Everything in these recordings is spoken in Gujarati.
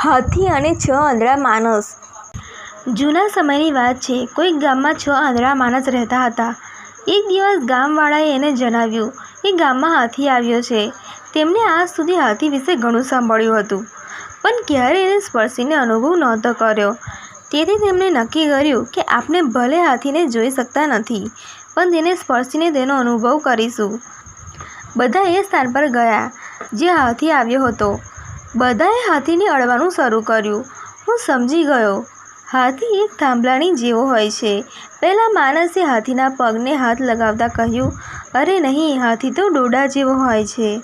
હાથી અને છ આંધળા માણસ. જૂના સમયની વાત છે, કોઈક ગામમાં છ આંધળા માણસ રહેતા હતા. એક દિવસ ગામવાળાએ એને જણાવ્યું કે ગામમાં હાથી આવ્યો છે. તેમણે આજ સુધી હાથી વિશે ઘણું સાંભળ્યું હતું, પણ ક્યારેય એને સ્પર્શીને અનુભવ નહોતો કર્યો. તેથી તેમણે નક્કી કર્યું કે આપણે ભલે હાથીને જોઈ શકતા નથી, પણ તેને સ્પર્શીને તેનો અનુભવ કરીશું. બધા એ સ્થાન પર ગયા, જ્યાં હાથી આવ્યો હતો. બધાએ હાથીને અડવાનું શરૂ કર્યું. હું સમજી ગયો. હાથી એક થાંભલાની જેવો હોય છે. પહેલાં માણસે હાથીના પગને હાથ લગાવતા કહ્યું, અરે નહીં, હાથી તો ડોડા જેવો હોય છે.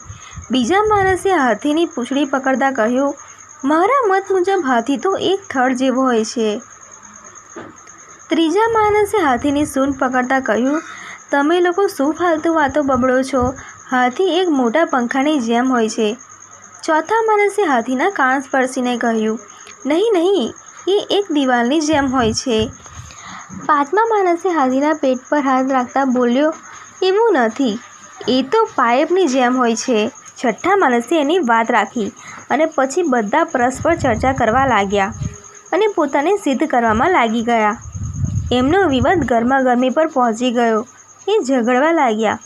બીજા માણસે હાથીની પૂંછડી પકડતા કહ્યું, મારા મત મુજબ હાથી તો એક થડ જેવો હોય છે. ત્રીજા માણસે હાથીની સૂન પકડતા કહ્યું, તમે લોકો શું ફાલતુ વાતો બબડો છો? હાથી એક મોટા પંખાની જેમ હોય છે. ચોથા માણસે હાથીના કાન સ્પર્શીને કહ્યું, નહીં નહીં, એ એક દિવાલની જેમ હોય છે. પાંચમા માણસે હાથીના પેટ પર હાથ રાખતા બોલ્યો, એવું નથી, એ તો પાઇપની જેમ હોય છે. છઠ્ઠા માણસે એની વાત રાખી અને પછી બધા પરસ્પર ચર્ચા કરવા લાગ્યા અને પોતાને સિદ્ધ કરવામાં લાગી ગયા. એમનો વિવાદ ગરમાગરમી પર પહોંચી ગયો. એ ઝઘડવા લાગ્યા.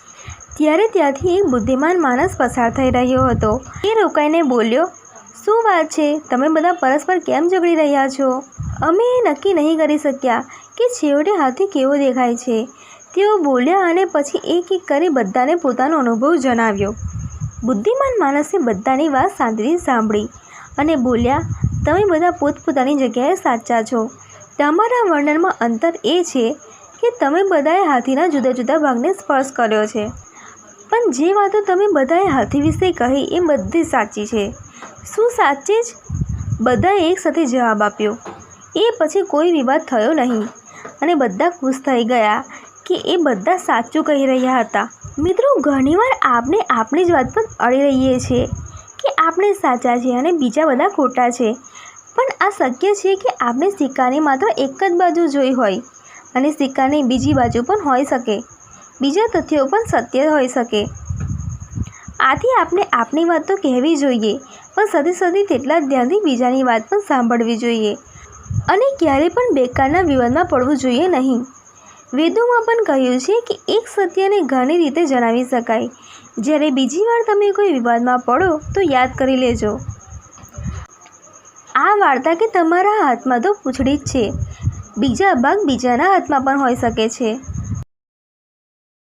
ત્યારે ત્યાંથી એક બુદ્ધિમાન માણસ પસાર થઈ રહ્યો હતો. એ રોકાઈને બોલ્યો, શું વાત છે? તમે બધા પરસ્પર કેમ ઝઘડી રહ્યા છો? અમે એ નક્કી નહીં કરી શક્યા કે છેવટે હાથી કેવો દેખાય છે. તેઓ બોલ્યા અને પછી એક એક કરી બધાને પોતાનો અનુભવ જણાવ્યો. બુદ્ધિમાન માણસે બધાની વાત શાંતિથી સાંભળી અને બોલ્યા, તમે બધા પોતપોતાની જગ્યાએ સાચા છો. તમારા વર્ણનમાં અંતર એ છે કે તમે બધાએ હાથીના જુદા જુદા ભાગને સ્પર્શ કર્યો છે. પણ જે વાતો તમે બધાએ હાથી વિશે કહી એ બધી સાચી છે. શું સાચે જ? બધાએ એકસાથે જવાબ આપ્યો. એ પછી કોઈ વિવાદ થયો નહીં. અને બધા ખુશ થઈ ગયા કે એ બધા સાચું કહી રહ્યા હતા. મિત્રો, ઘણીવાર આપણે આપણી જ વાત પર અડી રહીએ છીએ કે આપણે સાચા છીએ અને બીજા બધા ખોટા છે. પણ આ શક્ય છે કે આપણે સિક્કાની માત્ર એક જ બાજુ જોઈ હોય અને સિક્કાની બીજી બાજુ પણ હોઈ શકે. બીજા તથ્યો પણ સત્ય હોઈ શકે. આથી આપણે આપણી વાત તો કહેવી જોઈએ, પણ સાથે સાથે તેટલા ધ્યાનથી બીજાની વાત પણ સાંભળવી જોઈએ. અને ક્યારે પણ બેકારના વિવાદમાં પડવું જોઈએ નહીં. વેદોમાં પણ કહ્યું છે કે એક સત્યને ઘણી રીતે જણાવી શકાય. જ્યારે બીજી વાર તમે કોઈ વિવાદમાં પડો, તો યાદ કરી લેજો. આ વાર્તા કે તમારા હાથમાં તો પૂંછડી જ છે. બીજા ભાગ બીજાના હાથમાં પણ હોઈ શકે છે.